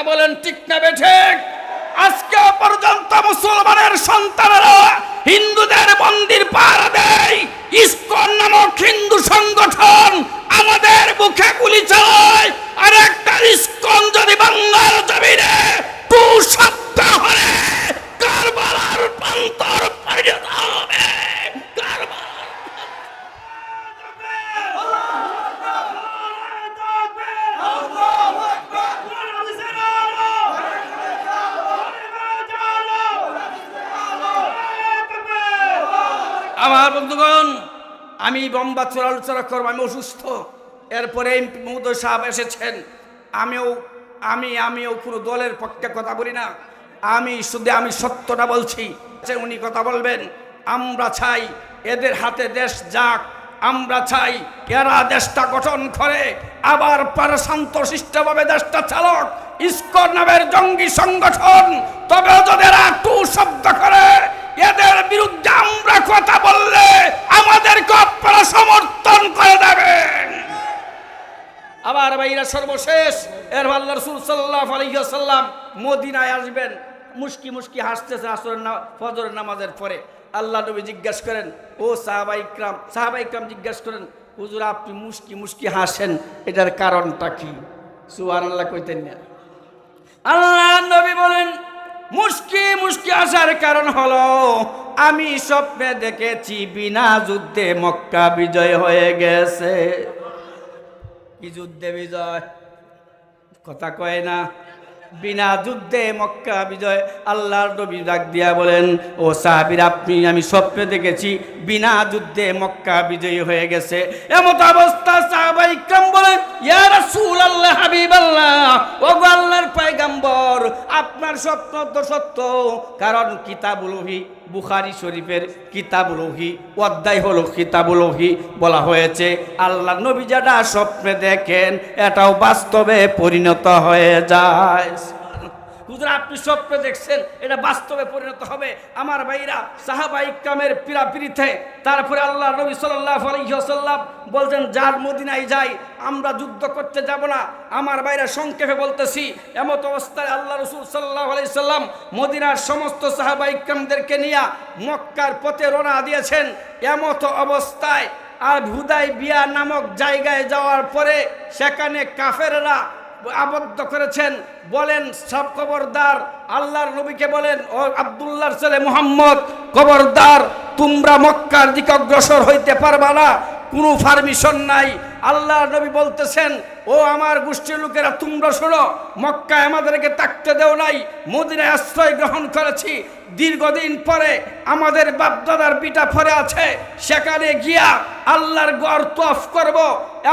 কথা বলেন, ঠিক না বেঠে আজকে পর্যন্ত মুসলমানের সন্তানেরা হিন্দুদের মন্দির পার দেয়, ইসকন নামক হিন্দু সংগঠন আমাদের মুখে গুলি চালায় আর একটা ইসকন যদি বাংলার জমিনে টু শব্দ হলে কারবালার প্রান্তর পরিণত হবে কারবালার আমার বন্ধুগণ, আমি বম্বা চোরালোচনা করব, আমি অসুস্থ। এরপরে মহোদয় সাহেব এসেছেন। আমিও, আমি, আমিও কোনো দলের পক্ষে কথা বলি না। আমি শুধু, আমি সত্যটা বলছি উনি কথা বলবেন। আমরা চাই এদের হাতে দেশ যাক, আমরা চাই এরা দেশটা গঠন করে, আবার পারে শান্তশিষ্টভাবে দেশটা চালক ইস্কর নামের জঙ্গি সংগঠন, তবে যদি এরা টু শব্দ করে এদের বিরুদ্ধে আমরা কথা বললে আমাদেরকে আপনারা সমর্থন করে দেবেন আবার ভাইরা সর্বশেষ, এর আল্লাহ রসুল সাল্লাহ মদিনায় আসবেন। মুশকি মুশকি হাসতেছে আসরের ফজরের নামাজের পরে। আল্লাহ নবী জিজ্ঞাসা করেন, ও সাহাবা ইকরাম সাহাবা ইকরাম জিজ্ঞাসা করেন, হুজুর আপনি মুশকি মুশকি হাসেন, এটার কারণটা কি? সুয়ার আল্লাহ কইতেন না। আল্লাহ নবী বলেন মুস্কি মুস্কি আসার কারণ হলো, আমি স্বপ্নে দেখেছি বিনা যুদ্ধে মক্কা বিজয় হয়ে গেছে। কি যুদ্ধে বিজয়? কথা কয় না। বিনা যুদ্ধে মক্কা বিজয়, আল্লাহর নবী ডাক দিয়া বলেন, ও সাহাবির, আপনি, আমি স্বপ্নে দেখেছি বিনা যুদ্ধে মক্কা বিজয়ী হয়ে গেছে। এমত অবস্থা স্বপ্ন তো সত্য। কারণ কিতাবুলহি বুখারি শরীফের কিতাবুলহি অধ্যায় হলো কিতাবুলহি বলা হয়েছে, আল্লাহ নবী যেটা স্বপ্নে দেখেন, এটাও বাস্তবে পরিণত হয়ে যায়। হুজুর আপনি স্বপ্নে দেখছেন, এটা বাস্তবে পরিণত হবে। আমার ভাইরা সাহাবা ইকরামের পিরাপিরিতে তারপরে আল্লাহ সাল্লাল্লাহু আলাইহি বলছেন, যার মদিনায় যাই, আমরা যুদ্ধ করতে যাব না। আমার ভাইরা সংক্ষেপে বলতেছি, এমত অবস্থায় আল্লাহ রসুল সাল্লাহ আলাইহি সাল্লাম মদিনার সমস্ত সাহাবা ইকরামদেরকে নিয়ে মক্কার পথে রওনা দিয়েছেন। এমত অবস্থায় আর হুদাই বিয়া নামক জায়গায় যাওয়ার পরে সেখানে কাফেররা আবদ্ধ করেছেন, বলেন, সব খবরদার, আল্লাহর নবীকে বলেন, ও আবদুল্লাহর ছেলে মুহাম্মদ, খবরদার, তোমরা মক্কার দিকে অগ্রসর হইতে পারবা না, কোনো পারমিশন নাই। আল্লাহর নবী বলতেছেন, ও আমার গোষ্ঠীর লোকেরা, তোমরা শোনো, মক্কায় আমাদেরকে তাকতে দেও নাই, মদিনায় আশ্রয় গ্রহণ করেছি। দীর্ঘদিন পরে আমাদের বাপদাদার বিটা ফরে আছে, সেখানে গিয়া আল্লাহর গড় তফ করব,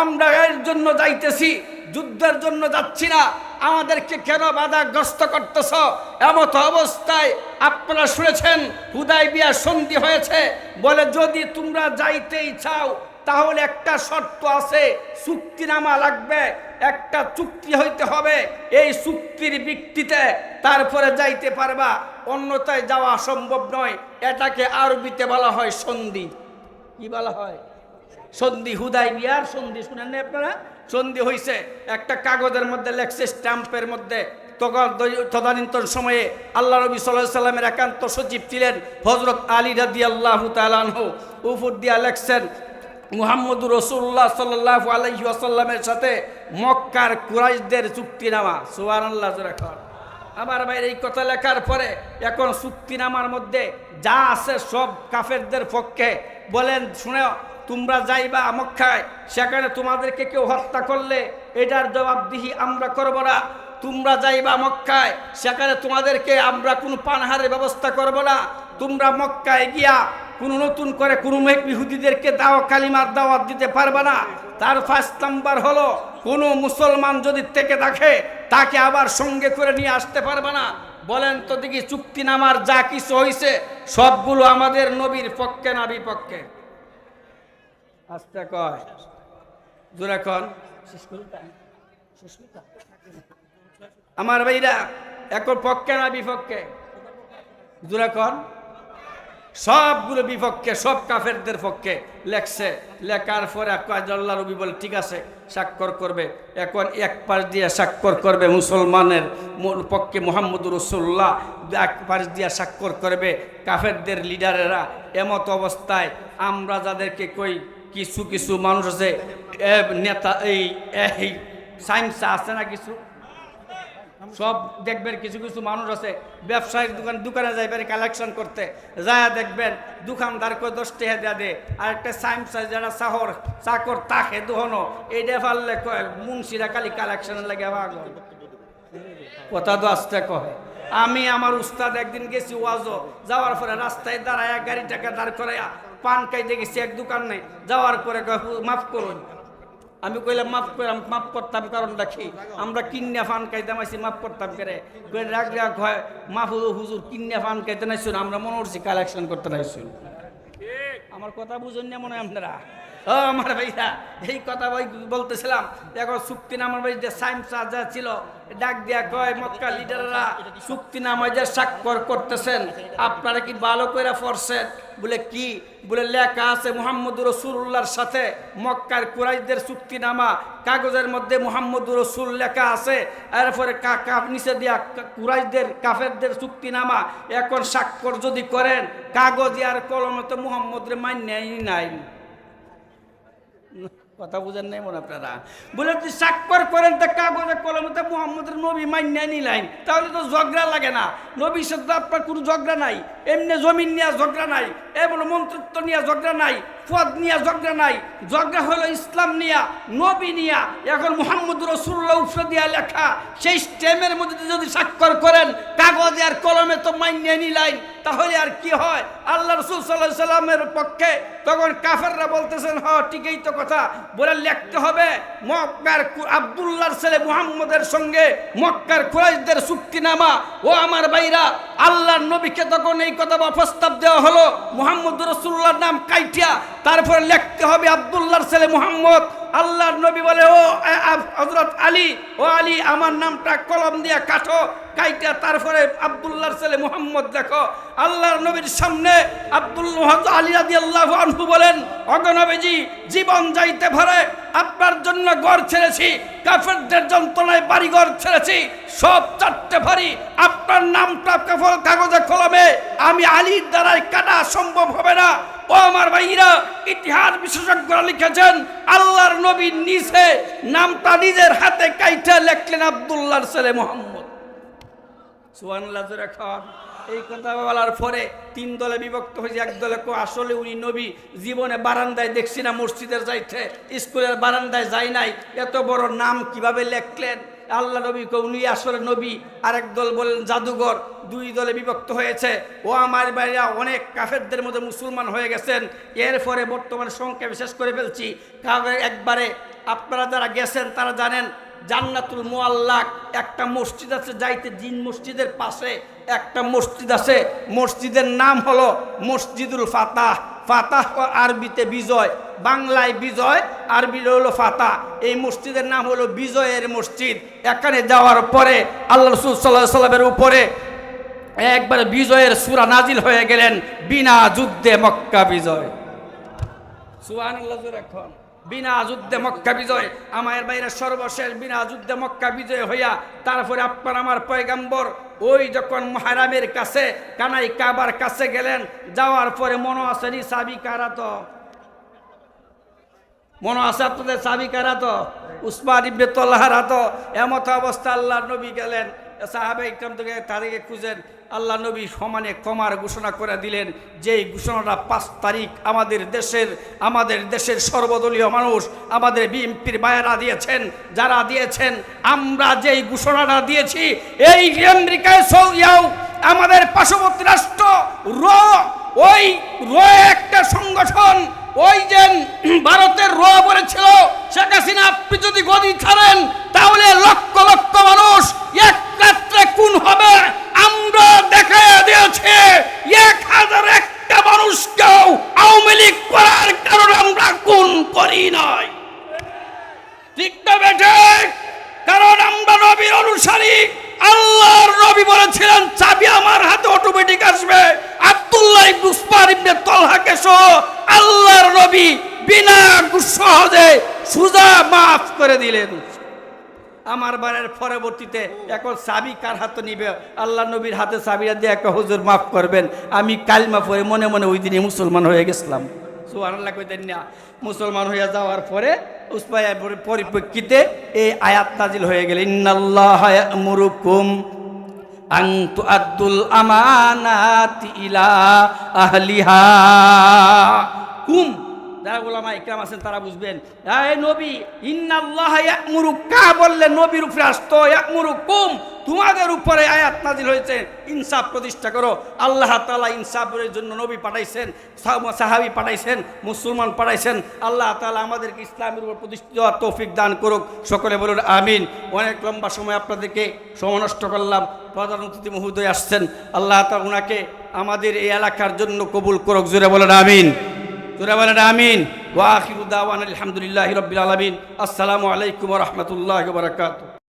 আমরা এর জন্য যাইতেছি। যুদ্ধের জন্য যাচ্ছি না। আমাদেরকে কেন বাধাগ্রস্ত করতেছ? এমত অবস্থায় আপনারা শুনেছেন, হুদাই বিয়া সন্ধি হয়েছে। বলে, যদি তোমরা যাইতেই চাও, তাহলে একটা শর্ত আছে, চুক্তিনামা লাগবে, একটা চুক্তি হইতে হবে। এই চুক্তির ভিত্তিতে তারপরে যাইতে পারবা। অন্যথায় যাওয়া সম্ভব নয়। এটাকে আরবিতে বলা হয় সন্ধি। কি বলা হয়? সন্ধি হুদাই বিয়ার সন্ধি শুনেন না আপনারা? সন্ধি হইছে, একটা কাগজের মধ্যে লেখছে স্ট্যাম্পের মধ্যে। তদানীন্তন সময়ে আল্লাহ নবী সাল্লাহ সাল্লামের একান্ত সচিব ছিলেন হজরত আলী রাদি আল্লাহ তালানহ উফুর দিয়া লেখছেন, মুহাম্মদুর রসুল্লাহ সাল্লাহ আলহি আসাল্লামের সাথে মক্কার কুরাইশদের চুক্তিনামা সুবান আল্লাহ আমার ভাই এই কথা লেখার পরে এখন চুক্তিনামার মধ্যে যা আছে সব কাফেরদের পক্ষে। বলেন শুনে তোমরা যাইবা মক্কায়, সেখানে তোমাদেরকে কেউ হত্যা করলে এটার জবাবদিহি আমরা করব না। তোমরা যাইবা মক্কায়, সেখানে তোমাদেরকে আমরা কোনো পানহারের ব্যবস্থা করব না। তোমরা মক্কায় গিয়া কোনো নতুন করে কোনো ইহুদিদেরকে দাওয়া কালিমার দাওয়াত দিতে পারবে না। তার ফার্স্ট নাম্বার হলো, কোনো মুসলমান যদি থেকে থাকে তাকে আবার সঙ্গে করে নিয়ে আসতে পারবে না। বলেন তো দেখি চুক্তিনামার যা কিছু হয়েছে সবগুলো আমাদের নবীর পক্ষে না বিপক্ষে? আস্তে কয়? জোরে কন। আমার ভাইরা এখন পক্ষে না বিপক্ষে? জোরে কন। সবগুলো বিপক্ষে সব কাফেরদের পক্ষে। লেখছে লেখার পরে আল্লাহ রবি বলে ঠিক আছে স্বাক্ষর করবে। এখন এক পাশ দিয়ে স্বাক্ষর করবে মুসলমানের পক্ষে মোহাম্মদ রসুল্লাহ এক পাশ দিয়ে স্বাক্ষর করবে কাফেরদের লিডারেরা। এমত অবস্থায় আমরা যাদেরকে কই কিছু কিছু মানুষ আছে নেতা, এই এই, সায়েন্স আছে না কিছু? সব দেখবেন কিছু কিছু মানুষ আছে ব্যবসায়িক দোকান, দোকানে যাইবেন কালেকশন করতে। যায় দেখবেন দোকানদার কই দশ টাকা দেয়া দে, আর একটা সাইন্স যারা চাহর, চাকর তাকে দোহনো এইটা ফাললে কয়, মুন্সিরা খালি কালেকশন লাগে কথা তো আসতে কয়। আমি আমার উস্তাদ একদিন গেছি ওয়াজো, যাওয়ার পরে রাস্তায় দাঁড়ায় গাড়ি টাকা দাঁড় করাইয়া পান খাইতে গেছি এক দোকান নেই। যাওয়ার পরে মাফ করুন। আমি কইলাম মাফ করলাম মাফ করতাম কারণ দেখি আমরা কিন্যা ফান খাইতাম মাইছি মাফ করতাম করে? কই রাগ রাগ হয় মাফ হুজুর কিন্যা ফান খাইতে নাইছুন আমরা মনে করছি কালেকশন করতে নাইছুন আমার কথা বুঝুন না মনে হয় আপনারা? ও আমার ভাইরা, এই কথা ভাই বলতেছিলাম। দেখো চুক্তি নামার ভাই যে সাইম যা ছিল ডাক দিয়া কয়, মক্কা লিডাররা চুক্তি নামায় যে স্বাক্ষর করতেছেন, আপনারা কি ভালো করে পড়ছেন? বলে, কি? বলে, লেখা আছে মোহাম্মদ রসুল্লাহর সাথে মক্কার কুরাইশদের চুক্তি নামা, কাগজের মধ্যে মোহাম্মদ রসুল লেখা আছে, এরপরে কাকা নিচে দিয়া কুরাইশদের, কাফেরদের চুক্তি নামা, এখন স্বাক্ষর যদি করেন, কাগজ আর কলমে তো মোহাম্মদের মান্যাই নাই। কথা বুঝেন নাই মনে আপনারা। বলে তুই স্বাক্ষর করেন, তা কাগজে কলমে মোহাম্মদের নবী মান্যা নিলাইন তাহলে তো ঝগড়া লাগে না। নবীর সাথে আপনার কোনো ঝগড়া নাই। এমনি জমিন নিয়ে ঝগড়া নাই। এ এমন মন্ত্রিত্ব নিয়ে ঝগড়া নাই। পদ নিয়ে, ঝগড়া নাই। ঝগড়া হলো ইসলাম নিয়া, নবী নিয়া। এখন মোহাম্মদ রসুল্লাহ উৎস দিয়া লেখা, সেই স্টেমের মধ্যে যদি স্বাক্ষর করেন, কাগজে আর কলমে তো মান্যা নিলাইন তাহলে আর কি হয়? আল্লাহ রসুল সাল্লাহ সাল্লামের পক্ষে তখন কাফেররা বলতেছেন, হ, ঠিকই তো কথা। বলে লিখতে হবে, মক্কার আব্দুল্লাহর ছেলে মুহাম্মদের সঙ্গে মক্কার কুরাইশদের চুক্তিনামা। ও আমার ভাইরা, আল্লাহর নবীকে তখন এই কথা বা প্রস্তাব দেওয়া হলো, মুহাম্মদ রসুল্লাহর নাম কাইটিয়া। তারপরে লিখতে হবে আব্দুল্লাহর ছেলে মুহাম্মদ। আল্লাহর নবী বলে, ও হজরত আলী, ও আলী, আমার নামটা কলম দিয়ে কাটো কাইটা তারপরে আব্দুল্লাহর ছেলে মুহাম্মদ দেখো। আল্লাহর নবীর সামনে আব্দুল্লাহ আলী রাদি আল্লাহ আনহু বলেন অগনবীজি জীবন যাইতে ভরে আপনার জন্য ঘর ছেড়েছি, কাফেরদের যন্ত্রণায় বাড়ি ঘর ছেড়েছি সব চারটে ভারি আপনার নামটা কাফল কাগজে কলমে। আমি আলীর দ্বারাই কাটা সম্ভব হবে না। ও আমার ভাইরা, ইতিহাস বিশেষজ্ঞরা লিখেছেন, আল্লাহর নবী নিচে নামটা নিজের হাতে কাইটা লেখলেন আব্দুল্লাহর ছেলে মোহাম্মদ। সুবহানাল্লাহ, জোরে খান এই কথা বলার পরে তিন দলে বিভক্ত হয়েছে, এক দলে আসলে উনি নবী, জীবনে বারান্দায় দেখছি না মসজিদের যাইতে, স্কুলের বারান্দায় যাই নাই, এত বড় নাম কীভাবে লেখলেন? আল্লাহ নবী কো উনি আসলে নবী, আরেক দল বললেন জাদুঘর, দুই দলে বিভক্ত হয়েছে। ও আমার বাইরা অনেক কাফেরদের মধ্যে মুসলমান হয়ে গেছেন। এরপরে বর্তমানে সংখ্যা বিশেষ করে ফেলছি। কারণ একবারে আপনারা যারা গেছেন, তারা জানেন জান্নাতুল মোয়াল্লাক একটা মসজিদ আছে যাইতে জিন মসজিদের পাশে, একটা মসজিদ আছে। মসজিদের নাম হলো মসজিদুল ফাতাহ। ফাতাহ আরবিতে বিজয়। বাংলায় বিজয়, আরবি হলো ফাতা। এই মসজিদের নাম হলো বিজয়ের মসজিদ। এখানে যাওয়ার পরে আল্লাহ রসুল সাল্লাহ সাল্লামের উপরে একবার বিজয়ের সুরা নাজিল হয়ে গেলেন, বিনা যুদ্ধে মক্কা বিজয়। সুবহানাল্লাহ এখন বিনা যুদ্ধে মক্কা বিজয়। আমার বাইরে সর্বশেষ বিনা যুদ্ধে মক্কা বিজয় হইয়া, তারপরে আপনার আমার পয়গাম্বর ওই যখন মহারামের কাছে, কানাই কাবার কাছে গেলেন, যাওয়ার পরে মনে আছে নি সাবি কারা তো? মনে আছে আপনাদের সাবি কারা তো? উসমান ইবনে তো। এমত অবস্থা আল্লাহ নবী গেলেন সাহাবে ইকরাম থেকে তাদেরকে খুঁজেন আল্লাহ নবী সমানে কমার ঘোষণা করে দিলেন, যেই ঘোষণাটা পাঁচ তারিখ আমাদের দেশের আমাদের দেশের সর্বদলীয় মানুষ আমাদের বিএনপির বায়েরা দিয়েছেন, যারা দিয়েছেন, আমরা যেই ঘোষণাটা দিয়েছি, এই আমেরিকায়, সৌদিয়াও, আমাদের পার্শ্ববর্তী রাষ্ট্র, র, ওই র একটা সংগঠন ওই যে ভারতের রোয়া পড়েছিল শেখ হাসিনা আপনি যদি গদি ছাড়েন, তাহলে লক্ষ লক্ষ মানুষ এক কাত্রে কোন হবে। আমরা দেখা দিয়েছে, এক হাজার একটা মানুষকেও আওয়ামী লীগ করার কারণে আমরা কোন করি নাই ঠিক না বেঠে কারণ আমরা নবীর অনুসারী আল্লাহর নবী বলেছিলেন চাবি আমার হাতে অটোমেটিক আসবে আব্দুল্লাহ ইবনে উসমান বিনা সহজে সুজা মাফ করে দিলেন আমার বাড়ির পরবর্তীতে এখন চাবি কার হাতে নিবে? আল্লাহ নবীর হাতে চাবিটা দিয়ে একটা হুজুর মাফ করবেন। আমি কালমা পরে মনে মনে ওই দিনে মুসলমান হয়ে গেছিলাম। মুসলমান হয়ে যাওয়ার পরে পরিপ্রেক্ষিতে এই আয়াত নাজিল হয়ে গেল। ইন্নাল্লাহ ইয়ামুরুকুম আং তুআদ্দুল আমানাতি ইলা আহলিহা। কুম যারা ওলামা ইকরাম আছেন, তারা বুঝবেন নবী, ইন্নাল্লাহ ইয়াকমুরু কা? বললে নবীর উপরে আসতো ইয়াকমুরু কুম? তোমাদের উপরে আয়াত নাজিল হয়েছে, ইনসাফ প্রতিষ্ঠা করো। আল্লাহ তাআলা ইনসাফের জন্য নবী পাঠাইছেন, সাহ- সাহাবী পাঠাইছেন, মুসলমান পাঠাইছেন। আল্লাহ তাআলা আমাদেরকে ইসলামের উপর প্রতিষ্ঠিত তৌফিক দান করুক। সকলে বলুন, আমিন। অনেক লম্বা সময় আপনাদেরকে সময় নষ্ট করলাম, প্রধান অতিথি মহোদয় আসছেন। আল্লাহ তাআলা ওনাকে আমাদের এই এলাকার জন্য কবুল করুক জুড়ে বলেন, আমিন। জোরে বলেন আমিন। ওয়া আলহামদুলিল্লাহ রাব্বিল আলামিন। আসসালামু আলাইকুম রহমতুল্লাহ বারাকাতুহু।